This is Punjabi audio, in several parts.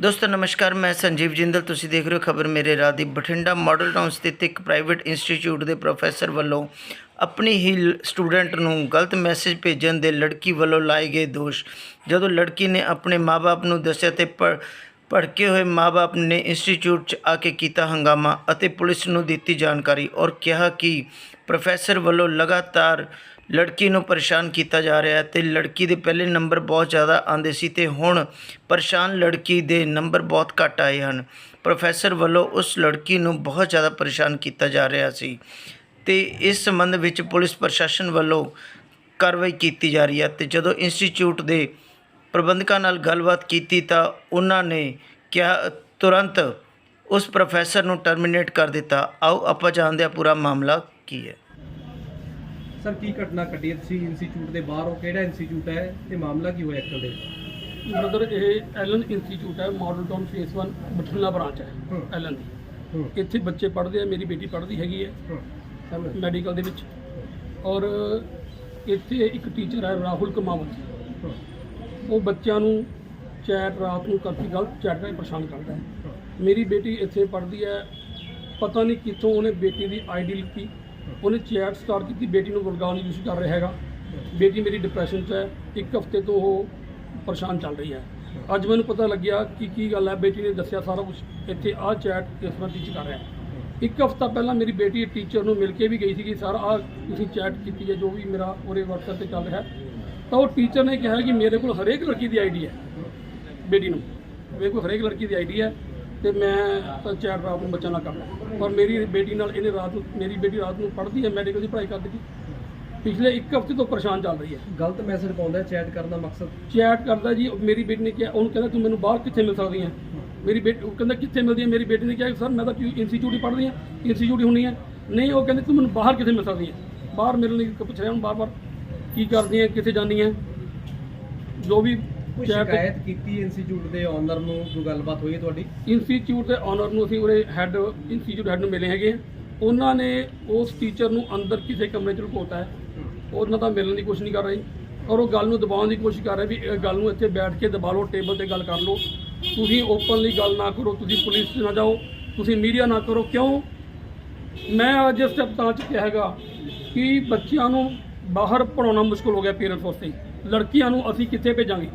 ਦੋਸਤੋ, ਨਮਸਕਾਰ, ਮੈਂ ਸੰਜੀਵ ਜਿੰਦਲ। ਤੁਸੀਂ ਦੇਖ ਰਹੇ ਹੋ ਖਬਰ ਮੇਰੇ ਰਾਹ ਦੀ। ਬਠਿੰਡਾ ਮਾਡਲ ਟਾਊਨ ਸਥਿਤ ਇੱਕ ਪ੍ਰਾਈਵੇਟ ਇੰਸਟੀਚਿਊਟ ਦੇ ਪ੍ਰੋਫੈਸਰ ਵੱਲੋਂ ਆਪਣੀ ਹੀ ਸਟੂਡੈਂਟ ਨੂੰ ਗਲਤ ਮੈਸੇਜ ਭੇਜਣ ਦੇ ਲੜਕੀ ਵੱਲੋਂ ਲਾਏ ਗਏ ਦੋਸ਼। ਜਦੋਂ ਲੜਕੀ ਨੇ ਆਪਣੇ ਮਾਪੇ ਨੂੰ ਦੱਸਿਆ ਤੇ ਪ- ਭੜਕੇ ਹੋਏ ਮਾਪੇ ਨੇ ਇੰਸਟੀਚਿਊਟ 'ਚ ਆ ਕੇ ਕੀਤਾ ਹੰਗਾਮਾ ਅਤੇ ਪੁਲਿਸ ਨੂੰ ਦਿੱਤੀ ਜਾਣਕਾਰੀ ਔਰ ਕਿਹਾ ਕਿ ਪ੍ਰੋਫੈਸਰ ਵੱਲੋਂ ਲਗਾਤਾਰ ਲੜਕੀ ਨੂੰ ਪਰੇਸ਼ਾਨ ਕੀਤਾ ਜਾ ਰਿਹਾ ਹੈ ਤੇ ਲੜਕੀ ਦੇ ਪਹਿਲੇ ਨੰਬਰ ਬਹੁਤ ਜ਼ਿਆਦਾ ਆਉਂਦੇ ਸੀ ਤੇ ਹੁਣ ਪਰੇਸ਼ਾਨ ਲੜਕੀ ਦੇ ਨੰਬਰ ਬਹੁਤ ਘੱਟ ਆਏ ਹਨ। ਪ੍ਰੋਫੈਸਰ ਵੱਲੋਂ ਉਸ ਲੜਕੀ ਨੂੰ ਬਹੁਤ ਜ਼ਿਆਦਾ ਪਰੇਸ਼ਾਨ ਕੀਤਾ ਜਾ ਰਿਹਾ ਸੀ ਤੇ ਇਸ ਸੰਬੰਧ ਵਿੱਚ ਪੁਲਿਸ ਪ੍ਰਸ਼ਾਸਨ ਵੱਲੋਂ ਕਾਰਵਾਈ ਕੀਤੀ ਜਾ ਰਹੀ ਹੈ ਤੇ ਜਦੋਂ ਇੰਸਟੀਚਿਊਟ ਦੇ ਪ੍ਰਬੰਧਕਾਂ ਨਾਲ ਗੱਲਬਾਤ ਕੀਤੀ ਤਾਂ ਉਹਨਾਂ ਨੇ ਕਿਹਾ, ਤੁਰੰਤ ਉਸ ਪ੍ਰੋਫੈਸਰ ਨੂੰ ਟਰਮੀਨੇਟ ਕਰ ਦਿੱਤਾ। ਆਓ, ਆਪਾਂ ਜਾਣਦੇ ਹਾਂ ਪੂਰਾ ਮਾਮਲਾ ਕੀ ਹੈ। ਸਰ ਕੀ ਘਟਨਾ ਘਟੀ? ਹੈ ਤੁਸੀਂ ਇੰਸਟੀਚਿਊਟ ਦੇ ਬਾਹਰ ਹੋ ਕਿਹੜਾ ਇੰਸਟੀਚਿਊਟ ਹੈ? ਤੇ ਮਾਮਲਾ ਕੀ ਹੋਇਆ ਐਕਚੁਅਲ ਦੇ? ਬ੍ਰਦਰ ਇਹ ਐਲਨ ਇੰਸਟੀਚਿਊਟ ਹੈ model town phase 1 Bathinda branch ਹੈ। ਐਲਨ ਦੀ। ਇੱਥੇ ਬੱਚੇ ਪੜ੍ਹਦੇ ਆ ਮੇਰੀ ਬੇਟੀ ਪੜ੍ਹਦੀ ਹੈਗੀ ਹੈ ਮੈਡੀਕਲ ਦੇ ਵਿੱਚ। ਔਰ ਇੱਥੇ ਇੱਕ ਟੀਚਰ ਹੈ ਰਾਹੁਲ ਕਮਾਵਤ ਉਹ ਬੱਚਿਆਂ ਨੂੰ ਚੈਟ ਰਾਤ ਨੂੰ ਕਰਤੀ ਗਲਤ ਚੈਟ ਰਾਹੀਂ ਪਰੇਸ਼ਾਨ ਕਰਦਾ ਹੈ। ਮੇਰੀ ਬੇਟੀ ਇੱਥੇ ਪੜ੍ਹਦੀ ਹੈ ਪਤਾ ਨਹੀਂ ਕਿੱਥੋਂ ਉਹਨੇ ਬੇਟੀ ਦੀ ਆਈਡੀ ਲਿੱਤੀ। ਉਹਨੇ ਚੈਟ ਸਟਾਰਟ ਕੀਤੀ, ਬੇਟੀ ਨੂੰ ਵਲਗਾਉਣ ਦੀ ਕੋਸ਼ਿਸ਼ ਕਰ ਰਿਹਾ ਹੈਗਾ। ਬੇਟੀ ਮੇਰੀ ਡਿਪਰੈਸ਼ਨ 'ਚ ਹੈ, ਇੱਕ ਹਫ਼ਤੇ ਤੋਂ ਉਹ ਪਰੇਸ਼ਾਨ ਚੱਲ ਰਹੀ ਹੈ। ਅੱਜ ਮੈਨੂੰ ਪਤਾ ਲੱਗਿਆ ਕਿ ਕੀ ਗੱਲ ਹੈ, ਬੇਟੀ ਨੇ ਦੱਸਿਆ ਸਾਰਾ ਕੁਝ ਇੱਥੇ ਆਹ ਚੈਟ ਇਸ ਤਰ੍ਹਾਂ ਟੀਚ ਕਰ ਰਿਹਾ ਇੱਕ ਹਫ਼ਤਾ ਪਹਿਲਾਂ ਮੇਰੀ ਬੇਟੀ ਟੀਚਰ ਨੂੰ ਮਿਲ ਕੇ ਵੀ ਗਈ ਸੀਗੀ, ਸਰ, ਆਹ ਤੁਸੀਂ ਚੈਟ ਕੀਤੀ ਹੈ, ਜੋ ਵੀ ਮੇਰਾ ਉਹਦੇ WhatsApp ਤੇ ਚੱਲ ਰਿਹਾ ਤਾਂ ਉਹ ਟੀਚਰ ਨੇ ਕਿਹਾ ਕਿ ਮੇਰੇ ਕੋਲ ਹਰੇਕ ਲੜਕੀ ਦੀ ਆਈਡੀ ਹੈ, ਬੇਟੀ ਨੂੰ। ਮੇਰੇ ਕੋਲ ਹਰੇਕ ਲੜਕੀ ਦੀ ਆਈਡੀ ਹੈ। ਤੇ ਮੈਂ ਚੈਟ ਰਾਤ ਨੂੰ ਬੱਚਾ ਨਾਲ ਕਰਦਾ ਪਰ ਮੇਰੀ ਬੇਟੀ ਨਾਲ ਇਹਨੇ ਰਾਤ ਨੂੰ ਮੇਰੀ ਬੇਟੀ ਰਾਤ ਨੂੰ ਪੜ੍ਹਦੀ ਹੈ ਮੈਡੀਕਲ ਦੀ ਪੜ੍ਹਾਈ ਕਰਦੀ ਸੀ। ਪਿਛਲੇ ਇੱਕ ਹਫ਼ਤੇ ਤੋਂ ਪਰੇਸ਼ਾਨ ਚੱਲ ਰਹੀ ਹੈ। ਗਲਤ ਮੈਸੇਜ ਪਾਉਂਦਾ ਚੈਟ ਕਰਨ ਦਾ ਮਕਸਦ? ਚੈਟ ਕਰਦਾ ਜੀ ਮੇਰੀ ਬੇਟੀ ਨੇ ਕਿਹਾ ਉਹਨੂੰ ਕਹਿੰਦਾ ਤੂੰ ਮੈਨੂੰ ਬਾਹਰ ਕਿੱਥੇ ਮਿਲ ਸਕਦੀ ਹੈ? ਮੇਰੀ ਬੇਟੀ ਉਹ ਕਹਿੰਦਾ ਕਿੱਥੇ ਮਿਲਦੀ ਹੈ? ਮੇਰੀ ਬੇਟੀ ਨੇ ਕਿਹਾ ਸਰ ਮੈਂ ਤਾਂ ਇੰਸਟੀਚਿਊਟ ਹੀ ਪੜ੍ਹਦੀ ਹਾਂ ਇੰਸਟੀਚਿਊਟ ਹੀ ਹੁੰਨੀ ਹੈ। ਨਹੀਂ ਉਹ ਕਹਿੰਦੇ ਤੂੰ ਮੈਨੂੰ ਬਾਹਰ ਕਿੱਥੇ ਮਿਲ ਸਕਦੀ ਹੈ? ਬਾਹਰ ਮਿਲਣ ਲਈ ਪੁੱਛ ਰਿਹਾ ਹੁਣ ਬਾਰ-ਬਾਰ ਕੀ ਕਰਦੀ ਹੈ ਕਿੱਥੇ ਜਾਂਦੀ ਹੈ? ਜੋ ਵੀ ਕੋਈ ਸ਼ਿਕਾਇਤ ਕੀਤੀ ਇੰਸਟੀਚਿਊਟ ਦੇ ਓਨਰ ਨੂੰ ਕੋਈ ਗੱਲਬਾਤ ਹੋਈ ਹੈ ਤੁਹਾਡੀ? ਇੰਸਟੀਚਿਊਟ ਦੇ ਓਨਰ ਨੂੰ ਅਸੀਂ ਉਹਦੇ ਹੈੱਡ ਇੰਸਟੀਚਿਊਟ ਹੈੱਡ ਨੂੰ ਮਿਲੇ ਹੈਗੇ ਆ। ਉਹਨਾਂ ਨੇ ਉਸ ਟੀਚਰ ਨੂੰ ਅੰਦਰ ਕਿਸੇ ਕਮਰੇ 'ਚ ਲੁਕੋਤਾ ਹੈ। ਉਹਨਾਂ ਦਾ ਮਿਲਣ ਦੀ ਕੋਸ਼ਿਸ਼ ਨਹੀਂ ਕਰ ਰਹੀ। ਔਰ ਉਹ ਗੱਲ ਨੂੰ ਦਬਾਉਣ ਦੀ ਕੋਸ਼ਿਸ਼ ਕਰ ਰਹੇ ਵੀ ਇਹ ਗੱਲ ਨੂੰ ਇੱਥੇ ਬੈਠ ਕੇ ਦਬਾ ਲਓ ਟੇਬਲ ਤੇ ਗੱਲ ਕਰ ਲਓ। ਤੁਸੀਂ ਓਪਨਲੀ ਗੱਲ ਨਾ ਕਰੋ ਤੁਸੀਂ ਪੁਲਿਸ 'ਚ ਨਾ ਜਾਓ ਤੁਸੀਂ ਮੀਡੀਆ ਨਾ ਕਰੋ। ਕਿਉਂ? ਮੈਂ ਅੱਜ ਇਸ ਸਟੈਪ ਤਾਂ ਚੁੱਕਿਆ ਹੈਗਾ ਕਿ ਬੱਚਿਆਂ ਨੂੰ ਬਾਹਰ ਪੜਾਉਣਾ ਮੁਸ਼ਕਲ ਹੋ ਗਿਆ ਪੇਰੈਂਟਸ ਵਾਸਤੇ। ਲੜਕੀਆਂ ਨੂੰ ਅਸੀਂ ਕਿੱਥੇ ਭੇਜਾਂਗੇ?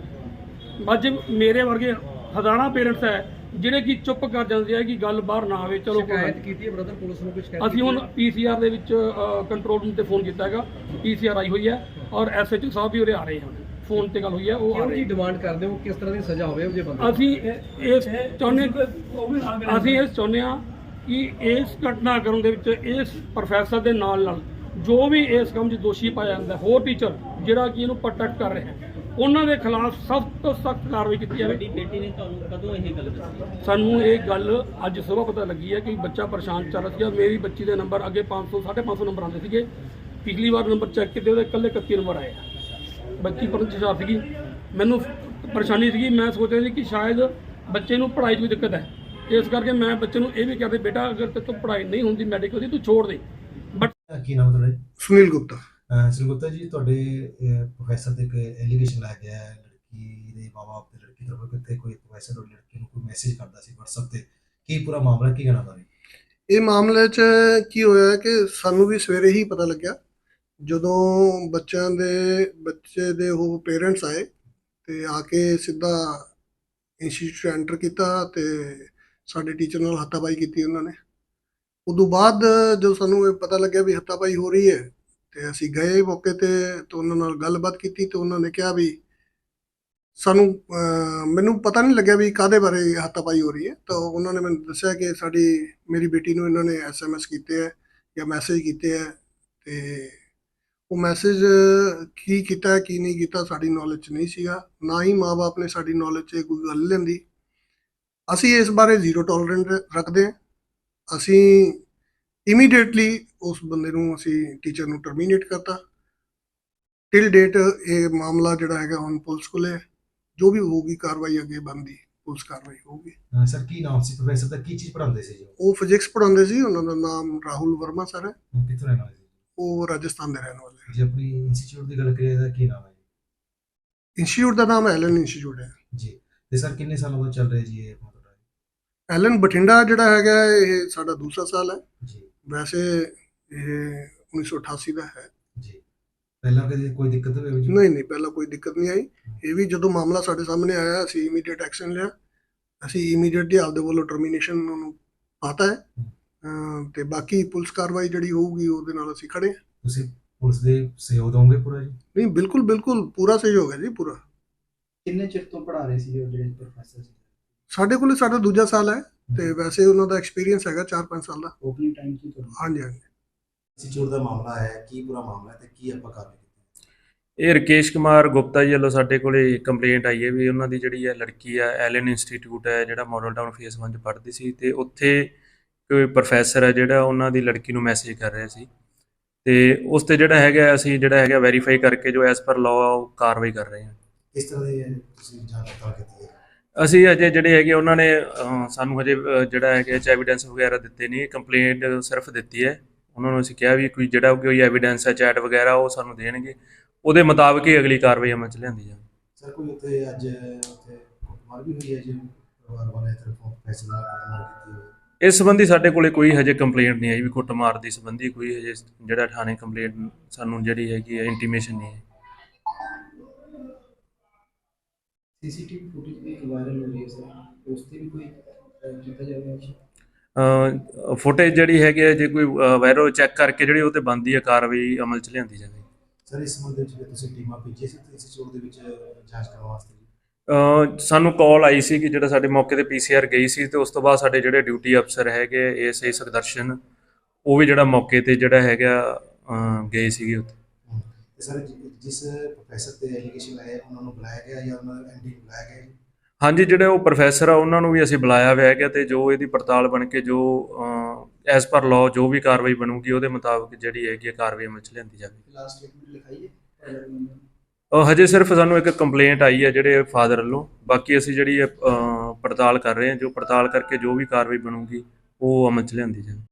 ਅੱਜ ਮੇਰੇ ਵਰਗੇ ਹਜ਼ਾਰਾਂ ਪੇਰੈਂਟਸ ਹੈ ਜਿਹੜੇ ਕਿ ਚੁੱਪ ਕਰ ਜਾਂਦੇ ਆ ਕਿ ਗੱਲ ਬਾਹਰ ਨਾ ਆਵੇ ਚਲੋ ਕੋਈ ਗੱਲ ਸ਼ਿਕਾਇਤ। ਕੀਤੀ ਹੈ ਬ੍ਰਦਰ ਪੁਲਿਸ ਨੂੰ ਕੋਈ ਸ਼ਿਕਾਇਤ ਅਸੀਂ ਹੁਣ? ਪੀਸੀਆਰ ਦੇ ਵਿੱਚ ਕੰਟਰੋਲ ਰੂਮ ਤੇ ਫੋਨ ਕੀਤਾ ਹੈਗਾ ਪੀਸੀਆਰ ਆਈ ਹੋਈ ਹੈ ਔਰ ਐਸਐਚਓ ਸਾਹਿਬ ਵੀ ਉਰੇ ਆ ਰਹੇ ਹਨ ਫੋਨ ਤੇ ਗੱਲ ਹੋਈ ਹੈ ਉਹ ਆ ਕਿਉਂ ਰਹੇ ਜੀ ਹਨ। ਡਿਮਾਂਡ ਕਰਦੇ ਹੋ ਕਿਸ ਤਰ੍ਹਾਂ ਦੀ ਸਜ਼ਾ ਹੋਵੇ ਉਹ ਜੇ ਬੰਦੇ ਅਸੀਂ ਇਸ ਚਾਹੁੰਦੇ ਅਸੀਂ ਇਹ ਚਾਹੁੰਦੇ ਹਾਂ ਕਿ ਇਸ ਘਟਨਾਕ੍ਰਮ ਦੇ ਵਿੱਚ ਇਸ ਪ੍ਰੋਫੈਸਰ ਦੇ ਨਾਲ ਨਾਲ ਜੋ ਵੀ ਇਸ ਕੰਮ 'ਚ ਦੋਸ਼ੀ ਪਾਇਆ ਜਾਂਦਾ ਹੋਰ ਟੀਚਰ ਜਿਹੜਾ ਕਿ ਇਹਨੂੰ ਪ੍ਰੋਟੈਕਟ ਕਰ ਰਿਹਾ ਹੈ ਉਹਨਾਂ ਦੇ ਖਿਲਾਫ ਸਖਤ ਤੋਂ ਸਖਤ ਕਾਰਵਾਈ ਕੀਤੀ ਜਾਵੇ। ਬੇਟੀ ਨੇ ਤੁਹਾਨੂੰ ਕਦੋਂ ਇਹ ਗੱਲ ਦੱਸੀ? ਸਾਨੂੰ ਇਹ ਗੱਲ ਅੱਜ ਸਵੇਰ ਪਤਾ ਲੱਗੀ ਹੈ ਕਿ ਬੱਚਾ ਪਰੇਸ਼ਾਨ ਚੱਲ ਰਿਹਾ ਸੀਗਾ। ਮੇਰੀ ਬੱਚੀ ਦੇ ਨੰਬਰ ਅੱਗੇ 500 550 ਨੰਬਰ ਆਉਂਦੇ ਸੀਗੇ। ਪਿਛਲੀ ਵਾਰ ਨੰਬਰ ਚੈੱਕ ਕੀਤੇ ਉਹਦੇ ਇਕੱਲੇ 31 ਨੰਬਰ ਆਏ ਆ। ਬੱਚੀ ਪੜ੍ਹਨ 'ਚ ਸੀਗੀ। ਮੈਨੂੰ ਪਰੇਸ਼ਾਨੀ ਸੀਗੀ। ਮੈਂ ਸੋਚ ਰਿਹਾ ਸੀ ਕਿ ਸ਼ਾਇਦ ਬੱਚੇ ਨੂੰ ਪੜ੍ਹਾਈ 'ਚ ਕੋਈ ਦਿੱਕਤ ਹੈ। ਇਸ ਕਰਕੇ ਮੈਂ ਬੱਚੇ ਨੂੰ ਇਹ ਵੀ ਕਹਿੰਦੇ ਬੇਟਾ ਅਗਰ ਤੇ ਤੋਂ ਪੜ੍ਹਾਈ ਨਹੀਂ ਹੁੰਦੀ ਮੈਡੀਕਲ ਦੀ ਤੂੰ ਛੋੜ ਦੇ। ਬਟ ਕੀ ਨਾਮ ਤੁਹਾਡਾ? ਜੀ? ਸੁਨੀਲ ਗੁਪਤਾ। ਸ੍ਰੀ ਗੁਪਤਾ ਜੀ, ਤੁਹਾਡੇ ਪ੍ਰੋਫੈਸਰ ਤੇ ਇੱਕ ਐਲੀਗੇਸ਼ਨ ਲਾਇਆ ਗਿਆ ਹੈ, ਲੜਕੀ ਦੇ ਮਾਪੇ ਤੇ ਲੜਕੀ ਤਰਫੋਂ ਕਿਤੇ ਕੋਈ ਪ੍ਰੋਫੈਸਰ ਉਹ ਲੜਕੀ ਨੂੰ ਕੋਈ ਮੈਸੇਜ ਕਰਦਾ ਸੀ WhatsApp ਤੇ, ਕੀ ਪੂਰਾ ਮਾਮਲਾ, ਕੀ ਕਹਿਣਾ ਬਾਰੇ ਇਹ ਮਾਮਲੇ 'ਚ ਕੀ ਹੋਇਆ ਕਿ ਸਾਨੂੰ ਵੀ ਸਵੇਰੇ ਹੀ ਪਤਾ ਲੱਗਿਆ, ਜਦੋਂ ਬੱਚਿਆਂ ਦੇ, ਬੱਚੇ ਦੇ ਉਹ ਪੇਰੈਂਟਸ ਆਏ ਤੇ ਆ ਕੇ ਸਿੱਧਾ ਇੰਸਟੀਚਿਊਟ ਐਂਟਰ ਕੀਤਾ ਤੇ ਸਾਡੇ ਟੀਚਰ ਨਾਲ ਹੱਥਾਪਾਈ ਕੀਤੀ ਉਹਨਾਂ ਨੇ। ਉਦੋਂ ਬਾਅਦ ਜਦੋਂ ਸਾਨੂੰ ਇਹ ਪਤਾ ਲੱਗਿਆ ਵੀ ਹੱਥਾਪਾਈ ਹੋ ਰਹੀ ਹੈ ਤੇ ਅਸੀਂ ਗਏ ਮੌਕੇ ਤੇ ਤੇ ਉਹਨਾਂ ਨਾਲ ਗੱਲਬਾਤ ਕੀਤੀ ਤੇ ਉਹਨਾਂ ਨੇ ਕਿਹਾ ਵੀ ਸਾਨੂੰ ਮੈਨੂੰ ਪਤਾ ਨਹੀਂ ਲੱਗਿਆ ਵੀ ਕਾਦੇ ਬਾਰੇ ਹੱਥਾਪਾਈ ਹੋ ਰਹੀ ਹੈ। ਤਾਂ ਉਹਨਾਂ ਨੇ ਮੈਨੂੰ ਦੱਸਿਆ ਕਿ ਸਾਡੀ, ਮੇਰੀ ਬੇਟੀ ਨੂੰ ਇਹਨਾਂ ਨੇ ਐਸਐਮਐਸ ਕੀਤੇ ਹੈ ਜਾਂ ਮੈਸੇਜ ਕੀਤੇ ਹੈ ਤੇ ਉਹ ਮੈਸੇਜ ਕੀ ਕੀਤਾ, ਕੀ ਨਹੀਂ ਕੀਤਾ ਸਾਡੀ ਨੌਲੇਜ 'ਚ ਨਹੀਂ ਸੀਗਾ। ਨਾ ਹੀ ਮਾਪੇ ਨੇ ਸਾਡੀ ਨੌਲੇਜ 'ਚ ਕੋਈ ਗੱਲ ਲੈਂਦੀ ਅਸੀਂ ਇਸ ਬਾਰੇ ਜ਼ੀਰੋ ਟੋਲਰੈਂਸ ਰੱਖਦੇ ਹਾਂ। ਅਸੀਂ ਇਮੀਡੀਏਟਲੀ ਉਸ ਬੰਦੇ ਨੂੰ ਅਸੀਂ ਟੀਚਰ ਨੂੰ ਟਰਮੀਨੇਟ ਕਰਤਾ। ਟਿਲ ਡੇਟ ਇਹ ਮਾਮਲਾ ਜਿਹੜਾ ਹੈਗਾ ਹੁਣ ਪੁਲਿਸ ਕੋਲੇ ਹੈ। ਜੋ ਵੀ ਹੋਊਗੀ ਕਾਰਵਾਈ ਅੱਗੇ ਬਣਦੀ ਪੁਲਿਸ ਕਾਰਵਾਈ ਹੋਊਗੀ। ਅਹ ਸਰ ਕੀ ਨਾਮ ਸੀ? ਪ੍ਰੋਫੈਸਰ ਦਾ ਕੀ ਚੀਜ਼ ਪੜ੍ਹਾਉਂਦੇ ਸੀ ਜੀ ਉਹ? ਉਹ ਫਿਜ਼ਿਕਸ ਪੜ੍ਹਾਉਂਦੇ ਸੀ ਉਹਨਾਂ ਦਾ ਨਾਮ ਰਾਹੁਲ ਵਰਮਾ ਸਰ ਹੈ। ਉਹ ਕਿੱਥੋਂ ਰਹਿਣ ਵਾਲੇ ਸੀ? ਉਹ ਰਾਜਸਥਾਨ ਦੇ ਰਹਿਣ ਵਾਲੇ ਜੇ ਆਪਣੀ ਇੰਸਟੀਚਿਊਟ ਦੀ ਗੱਲ ਕਰੀਏ ਤਾਂ ਕੀ ਨਾਮ ਹੈ ਇੰਸਟੀਚਿਊਟ ਦਾ ਨਾਮ ਐਲਨ ਇੰਸਟੀਚਿਊਟ ਹੈ। ਜੀ ਜੀ ਤੇ ਸਰ ਕਿੰਨੇ ਸਾਲਾਂ ਤੋਂ ਚੱਲ ਰਿਹਾ ਜੀ ਇਹ? ਆਪਣਾ ਤੁਹਾਡਾ ਐਲਨ ਬਠਿੰਡਾ ਜਿਹੜਾ ਹੈਗਾ ਇਹ ਸਾਡਾ ਦੂਸਰਾ ਸਾਲ ਹੈ। ਜੀ। ਵੈਸੇ ਇਹ 1988 ਦਾ ਹੈ। ਜੀ। ਪਹਿਲਾਂ ਕਦੇ ਕੋਈ ਦਿੱਕਤ ਹੋਈ ਜੀ ਨਹੀਂ ਨਹੀਂ ਪਹਿਲਾਂ ਕੋਈ ਦਿੱਕਤ ਨਹੀਂ ਆਈ। ਇਹ ਵੀ ਜਦੋਂ ਮਾਮਲਾ ਸਾਡੇ ਸਾਹਮਣੇ ਆਇਆ ਅਸੀਂ ਇਮੀਡੀਏਟ ਐਕਸ਼ਨ ਲਿਆ। ਅਸੀਂ ਇਮੀਡੀਏਟਲੀ ਆਪਦੇ ਵੱਲੋਂ ਟਰਮੀਨੇਸ਼ਨ ਨੂੰ ਪਾਤਾ ਹੈ। ਤੇ ਬਾਕੀ ਪੁਲਿਸ ਕਾਰਵਾਈ ਜਿਹੜੀ ਹੋਊਗੀ ਉਹਦੇ ਨਾਲ ਅਸੀਂ ਖੜੇ ਹਾਂ। ਤੁਸੀਂ ਪੁਲਿਸ ਦੇ ਸਹਿਯੋਗ ਦੋਗੇ ਪੂਰਾ ਜੀ? ਨਹੀਂ ਬਿਲਕੁਲ ਬਿਲਕੁਲ। ਪੂਰਾ ਸਹਿਯੋਗ ਹੈ ਜੀ ਪੂਰਾ। ਕਿੰਨੇ ਚਿਰ ਤੋਂ ਪੜ੍ਹਾ ਰਹੇ ਸੀ ਉਹ ਜਿਹੜੇ ਪ੍ਰੋਫੈਸਰ ਸੀ ਸਾਡੇ ਕੋਲ ਸਾਡਾ ਦੂਜਾ ਸਾਲ ਹੈ ਤੇ ਵੈਸੇ ਉਹਨਾਂ ਦਾ ਐਕਸਪੀਰੀਅੰਸ ਹੈਗਾ 4-5 ਸਾਲ ਦਾ। ਓਪਨਿੰਗ ਟਾਈਮ ਕੀ ਤੁਹਾਨੂੰ ਹਾਂਜੀ ਹਾਂਜੀ। ਇੰਸਟੀਚਿਊਟ ਦਾ ਮਾਮਲਾ ਹੈ ਕੀ ਪੂਰਾ ਮਾਮਲਾ ਹੈ ਤੇ ਕੀ ਆਪਾਂ ਕੀਤੀ ਇਹ ਰਕੇਸ਼ ਕੁਮਾਰ ਗੁਪਤਾ ਜੀ ਵੱਲੋਂ ਸਾਡੇ ਕੋਲੇ ਕੰਪਲੇਂਟ ਆਈ ਹੈ ਵੀ ਉਹਨਾਂ ਦੀ ਜਿਹੜੀ ਹੈ ਲੜਕੀ ਹੈ ਐਲਨ ਇੰਸਟੀਚਿਊਟ ਹੈ ਜਿਹੜਾ ਮਾਡਲ ਟਾਊਨ ਫੇਸ 1 ਚ ਪੜ੍ਹਦੀ ਸੀ ਤੇ ਉੱਥੇ ਕੋਈ ਪ੍ਰੋਫੈਸਰ ਹੈ ਜਿਹੜਾ ਉਹਨਾਂ ਦੀ ਲੜਕੀ ਨੂੰ ਮੈਸੇਜ ਕਰ ਰਿਹਾ ਸੀ। ਤੇ ਉਸ ਤੇ ਜਿਹੜਾ ਹੈਗਾ ਅਸੀਂ ਜਿਹੜਾ ਹੈਗਾ ਵੈਰੀਫਾਈ ਕਰਕੇ ਜੋ ਐਸ ਪਰ ਲਾਅ ਉਹ ਕਾਰਵਾਈ ਕਰ ਰਹੇ ਹਾਂ। ਕਿਸ ਤਰ੍ਹਾਂ ਦੀ ਤੁਸੀਂ ਜਾਂਚ ਕੀਤੀ ਹੈ? ਅਸੀਂ ਅਜੇ ਜਿਹੜੇ ਹੈਗੇ ਉਹਨਾਂ ਨੇ ਅਹ, ਸਾਨੂੰ ਹਜੇ ਅਹ, ਜਿਹੜਾ ਹੈਗਾ ਚ ਐਵੀਡੈਂਸ ਵਗੈਰਾ ਦਿੱਤੇ ਨਹੀਂ ਕੰਪਲੇਂਟ ਸਿਰਫ ਦਿੱਤੀ ਹੈ। ਉਹਨਾਂ ਨੂੰ ਅਸੀਂ ਕਿਹਾ ਵੀ ਕੋਈ ਜਿਹੜਾ ਕੋਈ ਐਵੀਡੈਂਸ ਹੈ ਚੈਟ ਵਗੈਰਾ ਉਹ ਸਾਨੂੰ ਦੇਣਗੇ। ਉਹਦੇ ਮੁਤਾਬਕ ਹੀ ਅਗਲੀ ਕਾਰਵਾਈ ਅਮਲ ਚ ਲਿਆਂਦੀ ਜਾਵੇ ਸਰ ਕੋਈ ਉੱਥੇ ਅੱਜ ਉੱਥੇ ਕੁੱਟਮਾਰ ਵੀ ਹੋਈ ਹੈ ਜੀ? ਪਰਿਵਾਰ ਵਾਲੇ ਤਰਫੋਂ ਫੈਸਲਾ ਕੁੱਟਮਾਰ ਕੀਤੀ ਹੋਈ ਇਸ ਸੰਬੰਧੀ ਸਾਡੇ ਕੋਲੇ ਕੋਈ ਹਜੇ ਕੰਪਲੇਂਟ ਨਹੀਂ ਆਈ ਵੀ ਕੁੱਟਮਾਰ ਦੀ ਸੰਬੰਧੀ ਕੋਈ ਹਜੇ ਜਿਹੜਾ ਥਾਣੇ ਕੰਪਲੇਂਟ ਸਾਨੂੰ ਜਿਹੜੀ ਹੈਗੀ ਹੈ ਇੰਟੀਮੇਸ਼ਨ ਨਹੀਂ ਹੈ ਸੀਸੀਟੀਵੀ ਫੁਟੇਜ ਵੀ ਵਾਇਰਲ ਹੋ ਰਹੀ ਹੈ ਸਰ ਉਸ ਤੇ ਵੀ ਕੋਈ ਕੀਤਾ ਜਾਵੇਗਾ action? ਫੁਟੇਜ ਜਿਹੜੀ ਹੈਗੀ ਹੈ ਜੇ ਕੋਈ ਵਾਇਰਲ ਚੈੱਕ ਕਰਕੇ ਜਿਹੜੀ ਉਹ ਤੇ ਬੰਦੀ ਹੈ ਕਾਰਵਾਈ ਅਮਲ ਚ ਲਿਆਂਦੀ ਜਾਵੇ ਸਰ ਇਸ ਸੰਬੰਧ ਵਿੱਚ ਤੁਸੀਂ ਟੀਮਾਂ ਭੇਜੀਆਂ ਸੀ ਤੇ ਇੰਸਟੀਚਿਊਟ ਦੇ ਵਿੱਚ ਜਾਂਚ ਕਰਨ ਵਾਸਤੇ ਸਾਨੂੰ ਕਾਲ ਆਈ ਸੀ ਕਿ ਜਿਹੜਾ ਸਾਡੇ ਮੌਕੇ ਤੇ ਪੀਸੀਆਰ ਗਈ ਸੀ ਤੇ ਉਸ ਤੋਂ ਬਾਅਦ ਸਾਡੇ ਜਿਹੜੇ ਡਿਊਟੀ ਅਫਸਰ ਹੈਗੇ ਏਐਸਆਈ ਸੁਖਦਰਸ਼ਨ ਉਹ ਵੀ ਜਿਹੜਾ ਮੌਕੇ ਤੇ ਜਿਹੜਾ ਹੈਗਾ ਗਏ ਸੀਗੇ ਉੱਥੇ। ਤੇ ਸਰ ਜਿਸ ਪ੍ਰੋਫੈਸਰ ਤੇ ਐਲੀਗੇਸ਼ਨ ਲਾਇਆ ਉਹਨਾਂ ਨੂੰ ਬੁਲਾਇਆ ਗਿਆ ਜਾਂ ਉਹਨਾਂ ਦਾ ਐਂਟੀ ਬੁਲਾਇਆ ਗਿਆ? ਹਾਂਜੀ ਜਿਹੜੇ ਉਹ ਪ੍ਰੋਫੈਸਰ ਆ ਉਹਨਾਂ ਨੂੰ ਵੀ ਅਸੀਂ ਬੁਲਾਇਆ ਹੋਇਆ ਹੈਗਾ ਤੇ ਜੋ ਇਹਦੀ ਪੜਤਾਲ ਬਣ ਕੇ ਜੋ ਐਸ ਪਰ ਲਾਅ ਜੋ ਵੀ ਕਾਰਵਾਈ ਬਣੂਗੀ ਉਹਦੇ ਮੁਤਾਬਕ ਜਿਹੜੀ ਹੈਗੀ ਕਾਰਵਾਈ ਅਮਲ ਚ ਲਿਆਂਦੀ ਜਾਵੇ ਲਾਸਟ ਸਟੇਟਮੈਂਟ ਲਿਖਾਈ ਹੈ? ਪਹਿਲਾ ਨੰਬਰ ਅਹ ਹਜੇ ਸਿਰਫ ਸਾਨੂੰ ਇੱਕ ਕੰਪਲੇਂਟ ਆਈ ਹੈ ਜਿਹੜੇ ਫਾਦਰ ਵੱਲੋਂ। ਬਾਕੀ ਅਸੀਂ ਜਿਹੜੀ ਪੜਤਾਲ ਕਰ ਰਹੇ ਹਾਂ ਜੋ ਪੜਤਾਲ ਕਰਕੇ ਜੋ ਵੀ ਕਾਰਵਾਈ ਬਣੂਗੀ ਉਹ ਅਮਲ ਚ ਲਿਆਂਦੀ ਜਾਵੇ